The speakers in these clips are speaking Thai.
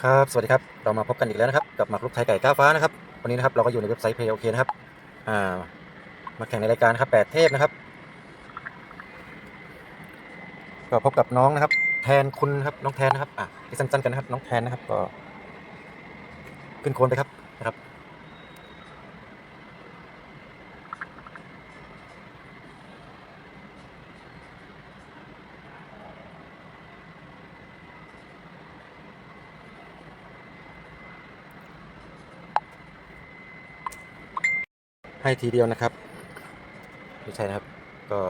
ครับสวัสดีครับ เรามาพบกันอีกแล้วนะครับ กับหมากรุกไทยไก่ก้าวฟ้านะครับ วันนี้นะครับเราก็อยู่ในเว็บไซต์เพย์โอเคนะครับ อ่า มาแข่งในรายการครับแปดเทพนะครับ ก็พบกับน้องนะครับ แทนคุณครับ น้องแทนนะครับ อะไปสั้นๆกันนะครับ น้องแทนนะครับ ก็ ขึ้นโคนไปครับ ให้ทีเดียวนะครับไม่ใช่นะครับ ก็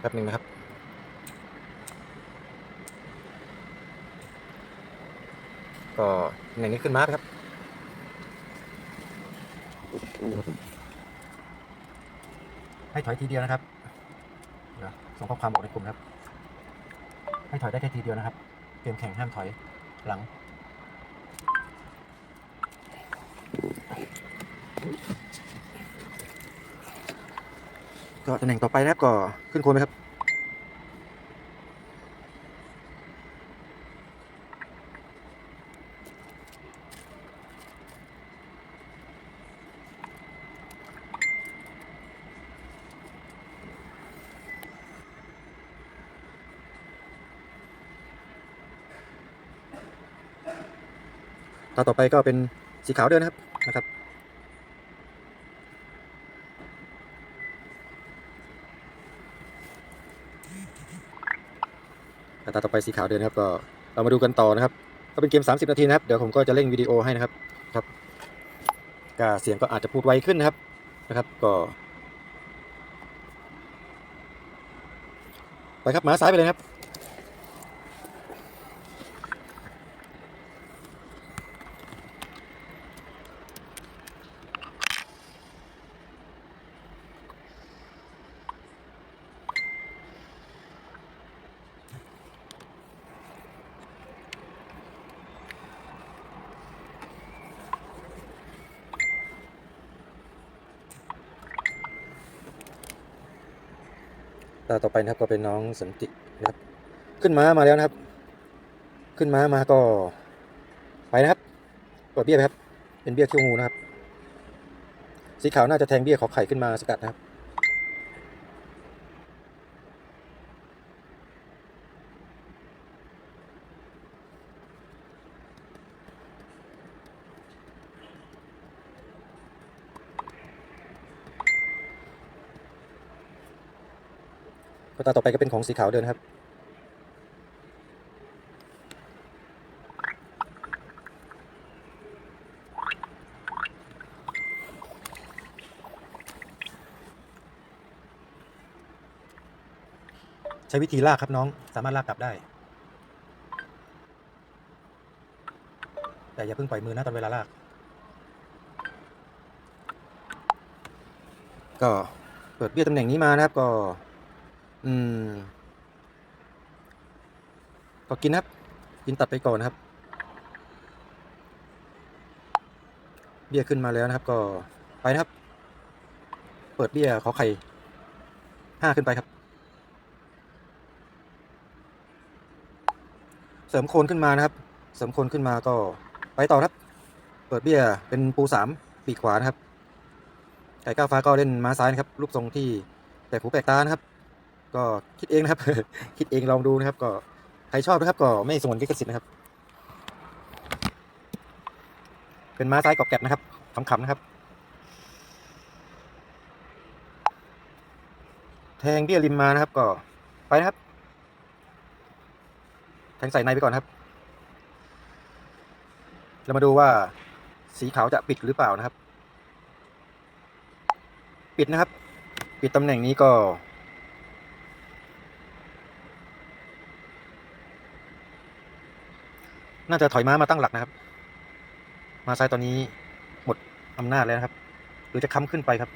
แป๊บหนึ่งนะครับก็หนึ่งนี้ขึ้นมาครับ ให้ถอยทีเดียวนะครับส่งข้อความบอกในกลุ่มครับ ให้ถอยได้แค่ทีเดียวนะครับ เกมแข่งห้ามถอยหลัง ก็ตำแหน่งต่อไปนะครับก็ขึ้นโคนไหมครับ ตาต่อไปก็เป็นสีขาวเดินนะครับนะครับ ตาต่อไปสีขาวเดินครับก็เรามาดูกันต่อนะครับ ก็เป็นเกม 30 นาทีนะครับ เดี๋ยวผมก็จะเร่งวิดีโอให้นะครับครับก็เสียงก็อาจจะพูดไวขึ้นนะครับนะครับก็ไปครับหมาซ้ายไปเลยครับ ตาต่อไปนะครับก็เป็นน้องสันตินะครับ ขึ้นม้ามาแล้วนะครับ ขึ้นม้ามาก็ไปนะครับกดเบี้ยไปครับ เป็นเบี้ยคิ้วงูนะครับ สีขาวน่าจะแทงเบี้ยขอไข่ขึ้นมาสกัดนะครับ ตาต่อไปก็เป็นของสีขาวเดินครับ ใช้วิธีลากครับน้องสามารถลากกลับได้ แต่อย่าเพิ่งปล่อยมือนะตอนเวลาลาก ก็เปิดเบี้ยตำแหน่งนี้มานะครับก็ อืมก็กินครับ กินตัดไปก่อนนะครับ เบี้ยขึ้นมาแล้วนะครับ ก็ไปนะครับ เปิดเบี้ยขอไข่ห้าขึ้นไปครับ เสริมโคนขึ้นมานะครับ เสริมโคนขึ้นมาก็ไปต่อครับ เปิดเบี้ยเป็นปูสามปีกขวานะครับ ไก่ก้าวฟ้าก็เล่นม้าซ้ายนะครับ รูปทรงที่แปลกหูแปลกตานะครับ ก็คิดเองนะครับ คิดเองลองดูนะครับ ก็ใครชอบนะครับ ก็ไม่สงวนลิขสิทธิ์นะครับ เป็นม้าซ้ายกอบแกบนะครับขำๆนะครับ แทงเบี้ยริมมานะครับ ก็ไปนะครับแทงใส่ในไปก่อนครับ เรามาดูว่าสีขาวจะปิดหรือเปล่านะครับ ปิดนะครับ ปิดตำแหน่งนี้ก็ น่าจะถอยม้ามาตั้งหลักนะครับ มาซ้ายตอนนี้หมดอำนาจแล้วครับ หรือจะค้ำขึ้นไปครับ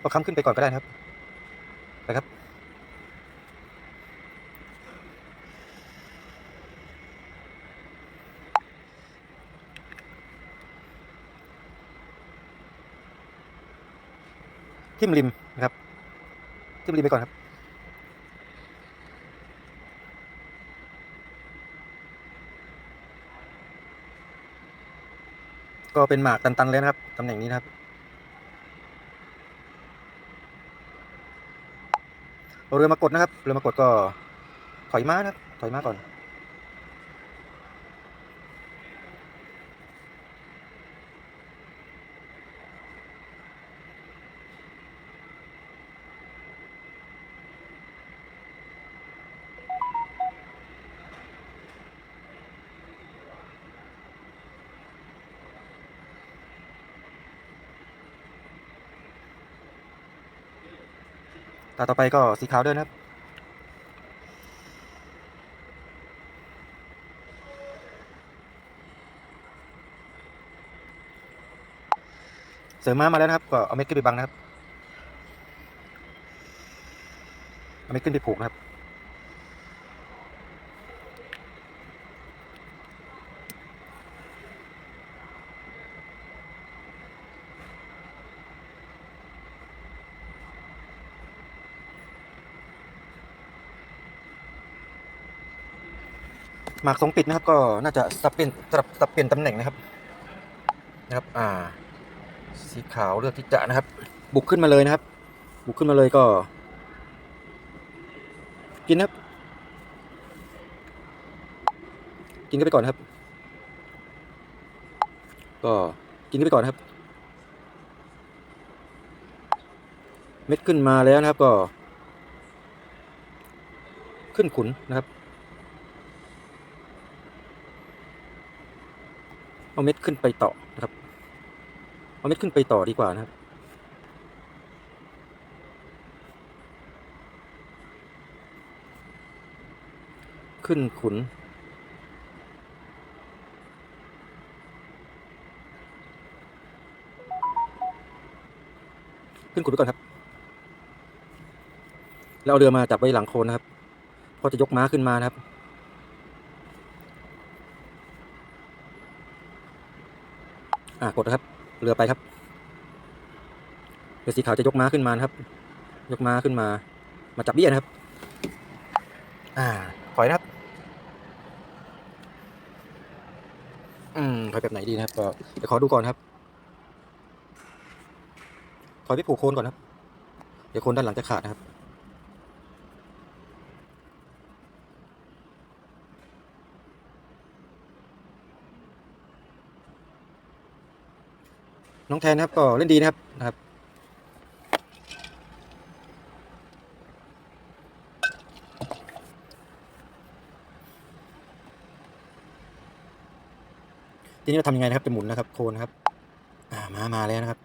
เราค้ำขึ้นไปก่อนก็ได้นะครับไปครับ ทิ่มริมนะครับทิ่มริมไปก่อนครับก็เป็นหมากตันๆเลยนะครับตำแหน่งนี้นะครับเอาเรือมากดนะครับ เรือมากดก็ถอยม้านะครับ ถอยม้าก่อนาต่อไปก็สีขาวด้วยนะครับ เสริมม้ามาแล้วนะครับ ก็เอาเม็ดขึ้นไปบังนะครับ เอาเม็ดขึ้นไปผูกนะครับ หมากสองปิดนะครับ ก็น่าจะสับเปลี่ยนสับเปลี่ยนตำแหน่งนะครับนะครับ อ่า สีขาวเลือกที่จะนะครับ บุกขึ้นมาเลยนะครับ บุกขึ้นมาเลยก็ กินนะครับ กินกันไปก่อนนครับ ก็กินกันไปก่อนนครับ เม็ดขึ้นมาแล้วนะครับก็ ขึ้นขุนนะครับ เอาเม็ดขึ้นไปต่อนะครับ เอาเม็ดขึ้นไปต่อดีกว่านะครับ ขึ้นขุน ขึ้นขุนไปก่อนครับ แล้วเอาเรือมาจับไว้หลังโคนนะครับ พอจะยกม้าขึ้นมานะครับ อ่ากดนะครับ เรือไปครับเรือสีขาวจะยกม้าขึ้นมานะครับ ยกม้าขึ้นมา มาจับเบี้ยนะครับ อ่าถอยนะครับ อืมถอยแบบไหนดีนะครับเดี๋ยวขอดูก่อนครับ ถอยไปผูกโคนก่อนครับ เดี๋ยวโคนด้านหลังจะขาดนะครับ น้องแทนนะครับ ก็เล่นดีนะครับนะครับทีนี้เราทำยังไงนะครับจะหมุนนะครับ โคนนะครับ อ่ามามาแล้วนะครับ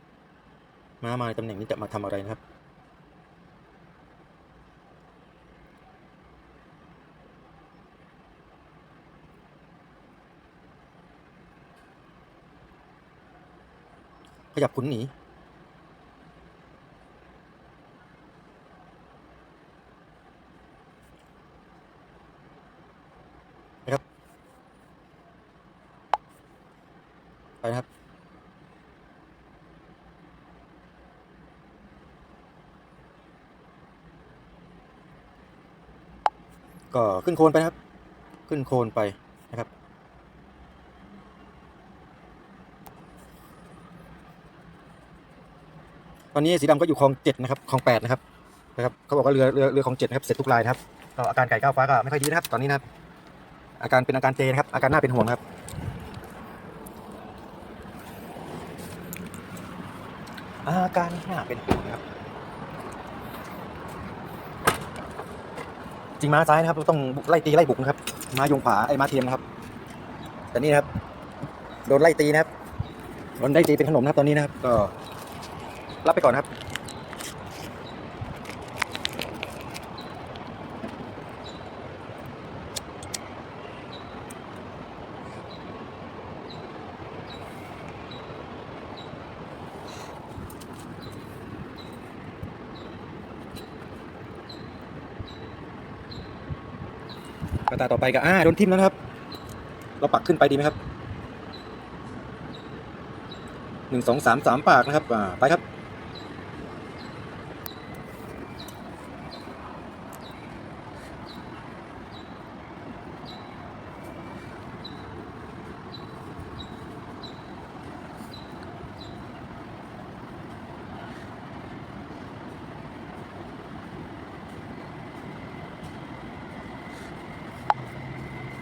มามาในตำแหน่งนี้จะมาทำอะไรนะครับ ขยับขุนหนี นะครับ ไปนะครับก็ขึ้นโคนไปนะครับ ขึ้นโคนไปนะครับ อนนี้สีดำก็อยู่คลองเจ็ดนะครับคลองแปดนะครับนะครับเขาบอกว่าเรือเรือเรือคลองเจ็ดนะครับเสร็จทุกรายนะครับก็อาการไก่ก้าวฟ้าก็ไม่ค่อยดีนะครับ ตอนนี้นะครับ อาการเป็นอาการเจนะครับ อาการน่าเป็นห่วงครับอาการน่าเป็นห่วงครับจริงม้าซ้ายนะครับเราต้องไล่ตีไล่บุกนะครับม้ายงขวาไอ้ม้าเทียมนะครับแต่นี่นะครับโดนไล่ตีนะครับโดนไล่ตีเป็นขนมนะครับตอนนี้นะครับ ก็ รับไปก่อนครับ กระตาต่อไปก็อ่าโดนทิ่มแล้วครับ เราปักขึ้นไปดีไหมครับหนึ่งสองสามสามปากนะครับ อ่า ไปครับ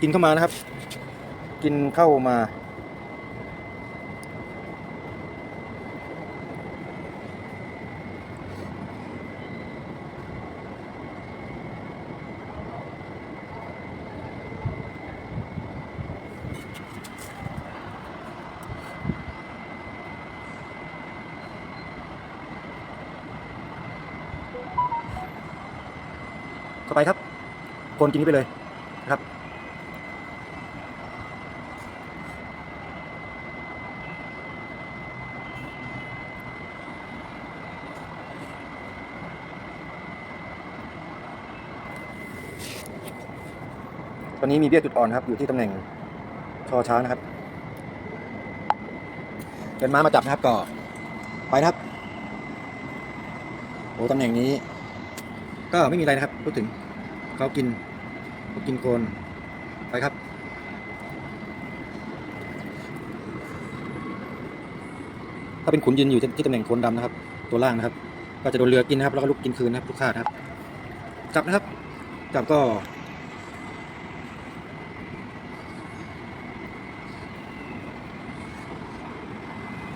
กินเข้ามานะครับ กินเข้ามา เข้าไปครับ คนกินนี้ไปเลยนะครับ ต อนนี้มีเบี้ยจุดอ่อนครับ อยู่ที่ตำแหน่งชอช้างนะครับเป็นม้ามาจับนะครับก็ไปนะครับโอ้ตำแหน่งนี้ ก็ไม่มีอะไรนะครับพูดถึงเขากินเขากินโคนไปครับถ้าเป็นขุนยืนอยู่ที่ตำแหน่งโคนดำนะครับ ตัวล่างนะครับ ก็จะโดนเรือกินนะครับ แล้วก็ลุกกินคืนนะครับลูกค้านะครับ จับนะครับ จับก็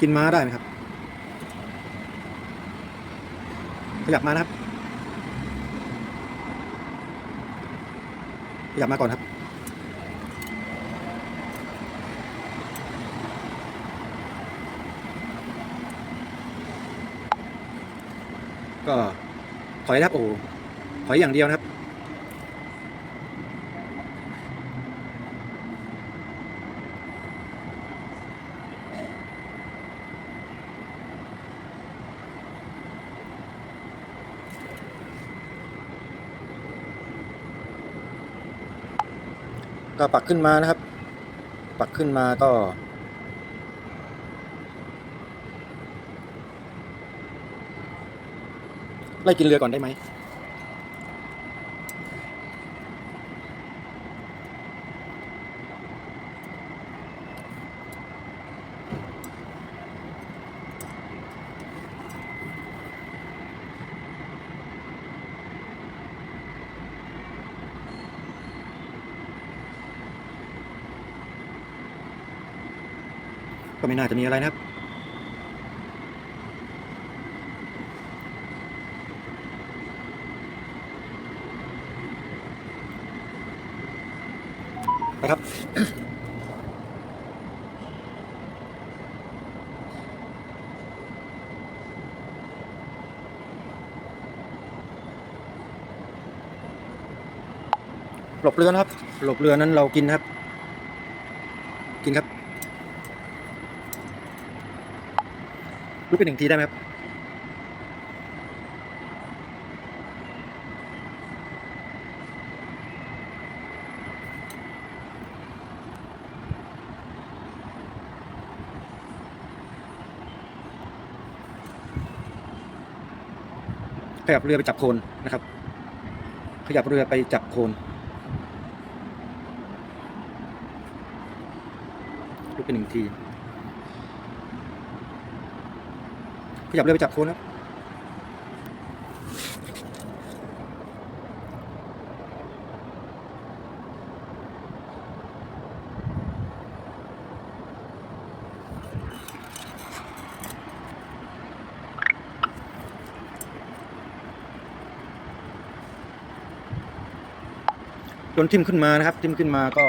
กินม้าได้ไหมครับ ขยับมานะครับขยับมาก่อนครับ ก็ถอยนะครับโอ้หถอยอย่างเดียวนะครับ ก็ ปักขึ้นมานะครับ ปักขึ้นมาก็ ไล่กินเรือก่อนได้ไหม น่าจะมีอะไรนะครับ ไปครับ หลบเรือนะครับ หลบเรือนั้นเรากินนะครับ กินครับ ลุกไปหนึ่งทีได้ไหมครับขยับเรือไปจับโคนนะครับ ขยับเรือไปจับโคนลุกไปหนึ่งที ขยับเรือไปจับโคนครับจนทิ่มขึ้นมานะครับ ทิ่มขึ้นมาก็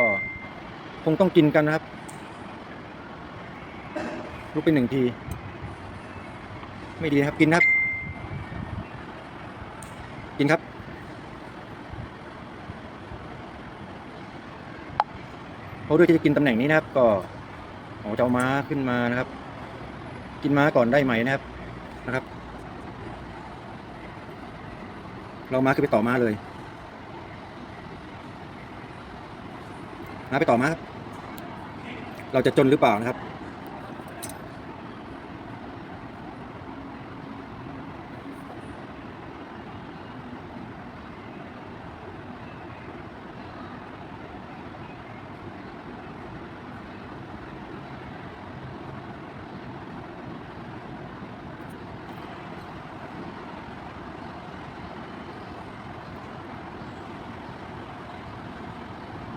คงต้องกินกันนะครับลุกไปหนึ่งที ไม่ดีครับกินครับ กินครับ เพราะด้วยที่จะกินตำแหน่งนี้นะครับ ก็โอ้จะเอาม้าขึ้นมานะครับ กินม้าก่อนได้ไหมนะครับนะครับ เราม้าขึ้นไปต่อม้าเลยมาไปต่อมาครับ เราจะจนหรือเปล่านะครับ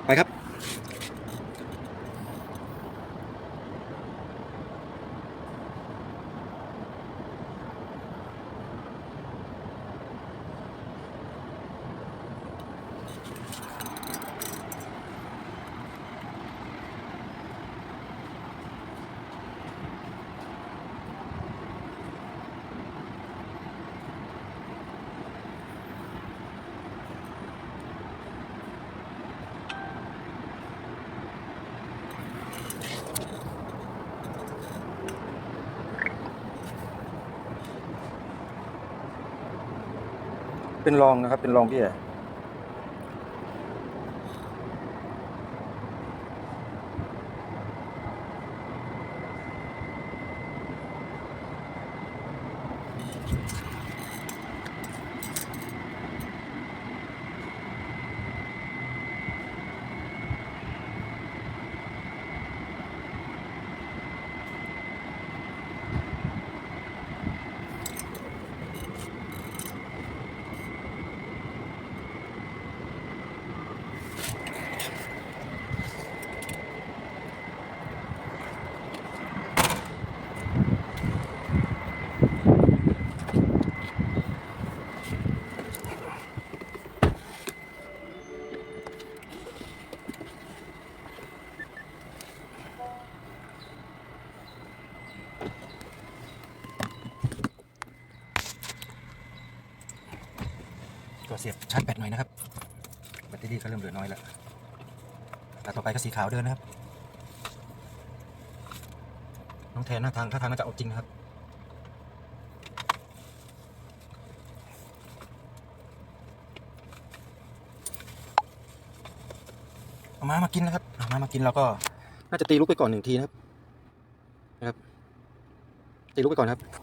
ไปครับ เป็นรองนะครับ เป็นรองพี่ใหญ่เสียบชาร์จแบตหน่อยนะครับ แบตเตอรี่ ก็เริ่มเหลือน้อยแล้วแล้วต่อไปก็สีขาวเดินนะครับ น้องแทนหน้าทางท่าทางน่าจะเอาจริงนะครับ เอามามากินนะครับเอามามากินแล้วก็ น่าจะตีลูกไปก่อนหนึ่งทีนะครับ นะครับ ตีลูกไปก่อนครับ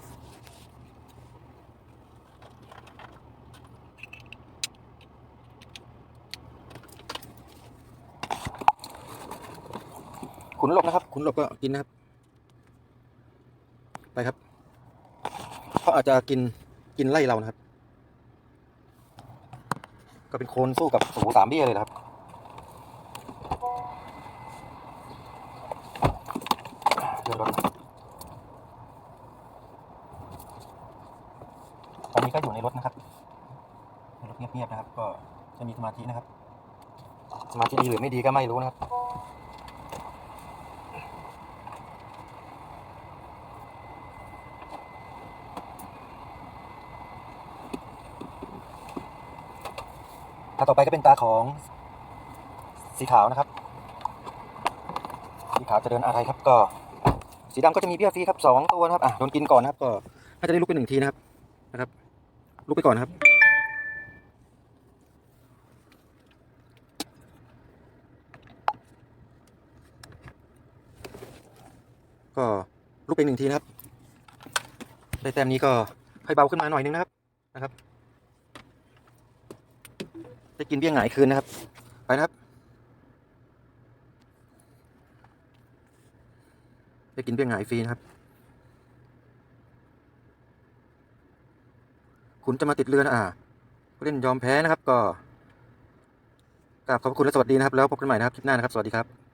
นหลบนะครับ ขุนหลบก็กินนะครับ ไปครับเขาอาจจะกินกินไล่เรานะครับ ก็เป็นโคนสู้กับสูสามเบี้ยเลยนะครับเดินรถตอนนี้ก็อยู่ในรถนะครับในรถเงียบๆนะครับ ก็จะมีสมาธินะครับ สมาธิดีหรือไม่ดีก็ไม่รู้นะครับ ตาต่อไปก็เป็นตาของสีขาวนะครับ สีขาวจะเดินอะไรครับก็ สีดำก็จะมีเบี้ยฟรีครับสองตัวนะครับอะโดนกินก่อนนะครับ ก็น่าจะได้ลุกไปหนึ่งทีนะครับนะครับ ลุกไปก่อนนะครับก็ลุกไปหนึ่งทีนะครับได้แต้มนี้ก็ให้เบาขึ้นมาหน่อยนึงนะครับนะครับ ได้กินเบี้ยหงายคืนนะครับ ไปนะครับได้กินเบี้ยหงายฟรีนะครับ คุณจะมาติดเรือนะอ่าผู้เล่นยอมแพ้นะครับ ก็กราบขอบพระคุณและสวัสดีนะครับ แล้วพบกันใหม่นะครับคลิปหน้านะครับ สวัสดีครับ